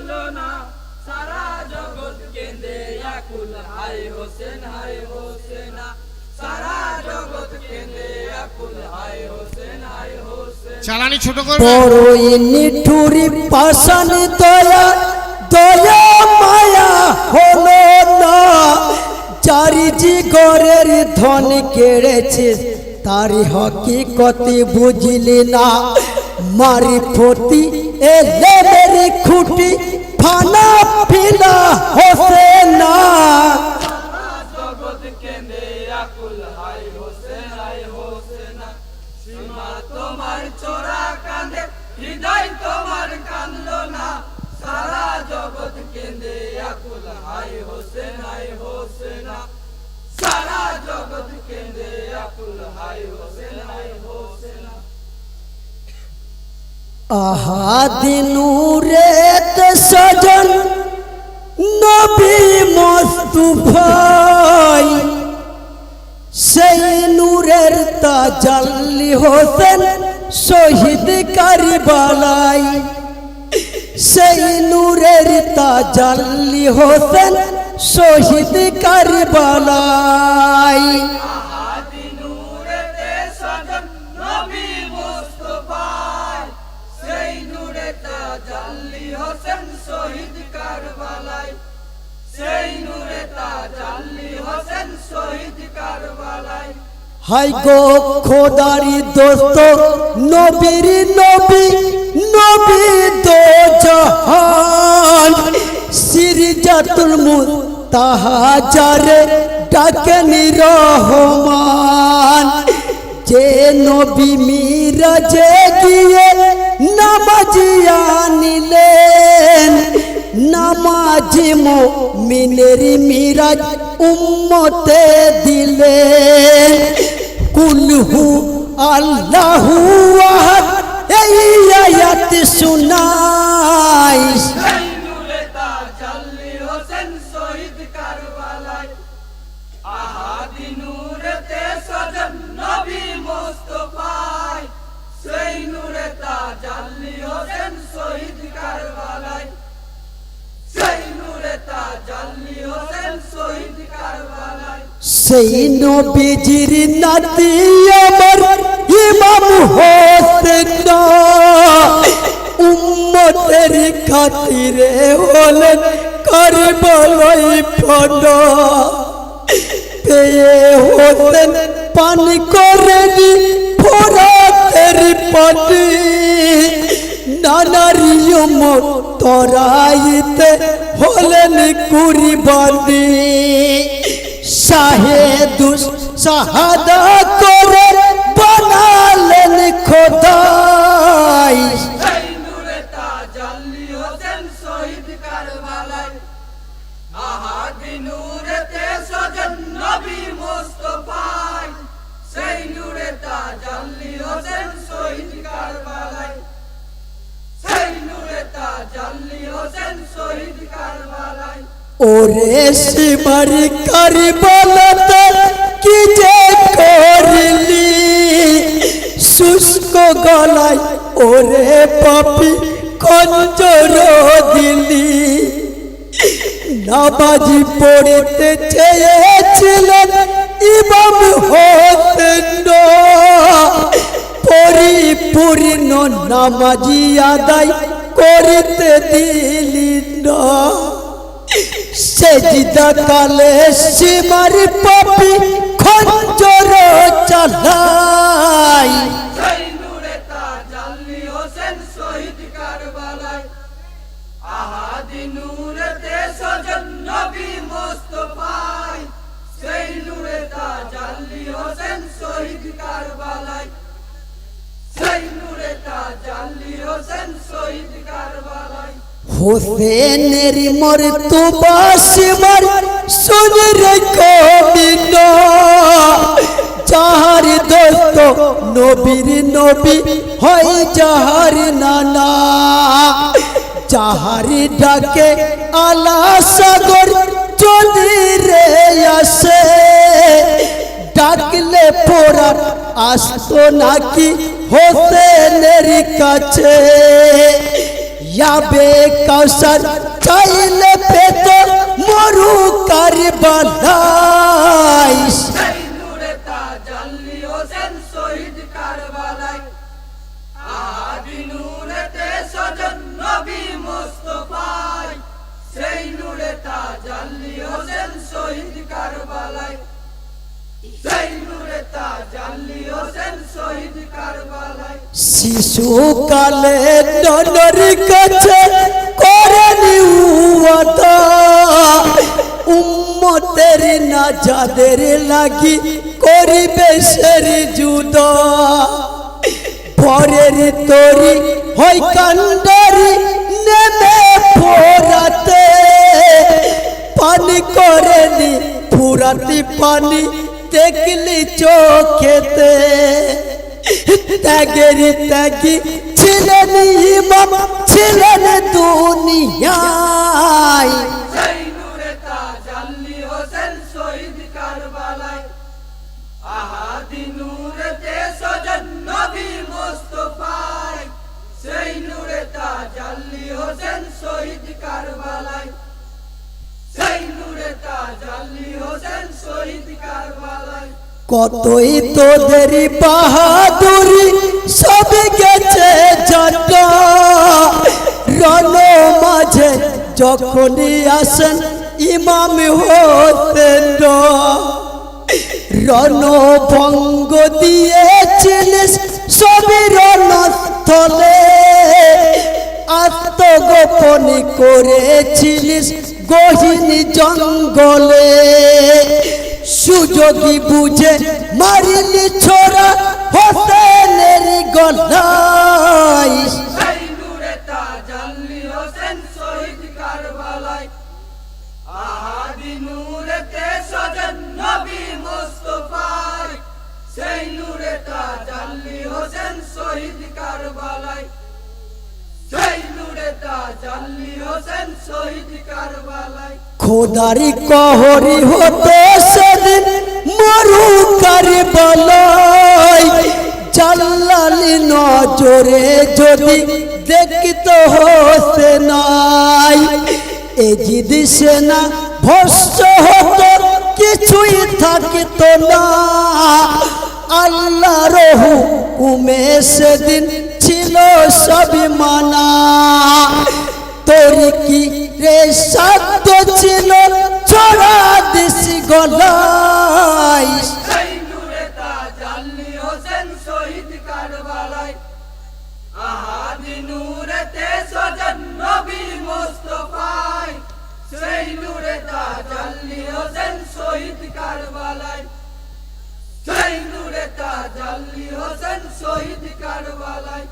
কাঁদলো না। সারা জগৎ কেঁদে আকুল। হায় হোসেন হায় হোসেনা। সারা জগৎ কেঁদে আকুল। হায় হোসেন হায় হোসেন। চালানি ছোট করবে। বড়ই নিঠুরি পাশান দয়া দয়া মায়া হলো না। চারি জিগরের ধন কেড়েছে তারি হকিকতে বুঝলি না। মারি ফতি এলে মেরি খুঁটি কেঁদে আকুল হায় হোসেন হায় হোসেনা সারা জগৎ কেঁদে আকুল হায় হোসেন হায় হোসেনা আহা দিনুরেত সজন নবী মস্তুফাই সেই নূরের তাজাল্লি হোসেন শহীদ কারবালাই সেই নূরের তাজাল্লি হোসেন শহীদ কারবালাই নূরে তাজাল্লি হোসেন শহীদ কারবালায়। হাই গো খোদারি দোস্ত নবীর নবী নবী দো জাহান সিরজাতুল মুতাহাজারে ডাকেনি রহমান। যে নবী মিরাজে গিয়ে নামাজিয়া নিলেন নামাজি মিনের মিরাজ উম্মতে দিলেন। কুলহু আল্লাহু আহাদ এই আয়াত শুনাই। সেই নবীজির নাতি আমার ইমাম হোসেন উম্মতের খাতিরে হলেন কারবালাই ফড পেয়ে হোসেন পানি করেনি ফোরাতের পানি। নানারিয়ম তরাইতে হলেন কুরবানি শাহেদুস শাহাদা করে। খোদাই। ওরে শিবর কারবালাতে কি যে গলায়, ওরে পাপি কঞ্জর দিলি। নামাজি পড়তে চেয়েছিলেন ইমাম হোসেন পরিপূর্ণ নামাজি আদায় করিতে দিলি না সেজিদা কালে সীমার পাপি খঞ্জর চালাই হোসেনের মর তুবাসিমার সুনের কবিন। যাহার দোস্ত নবীর নবী হয় যাহার নানা। যাহার ডাকে আলা সাগর যদি রে আসে। ডাকলে পোড়া আসতো নাকি হোসেনের কাছে? যাবে কৌশল চাইলে পেত মরু কারবালাই সেই নূরে নূরে তাজাল্লি হোসেন শহীদ কারবালায়। শিশুকালে ননর কাছে করেনি উম্মতের না যাদের লাগি করিবে সের জুদা। পরের তরি হয় কান্ডারি নেমে ফোরাতে। পানি করেনি, ফুরাতি পানি দেখলি চোখেতে। ত্যাগের ত্যাগী ছিলেন ইমাম ছিলেন দুনিয়ায়। সেই নূরে তাজাল্লি হোসেন শহীদ কারবালায়। কতই তোদের বাহাদুরি, সব গেছে জাটা রণ মাঝে যখনই আসেন ইমাম হতেন রণভঙ্গ দিয়েছিলিস সবই রণস্থলে। আত্মগোপন করেছিলিস গহিনী জঙ্গলে। সুযোগী বুঝে মারিলি ছোড়া হোসেনের গলায়। সেই নূরে তাজাল্লি হোসেন শহীদ কারবালায়। খোদারি কহরি হতো সেদিন মরু কারি বলয়। জাল্লালি নজরে যদি দেখিত হতে নাই, এ যদি সেনা ভস্য হতো, কিছুই থাকিত না। আল্লাহ রহু উমে সেদিন ছিল সবই মানা। তোর কি রে সাধ্য ছিল ছড়া দিছি গলাই সেই তাজাল্লি হোসেন শহীদ কারবালায়।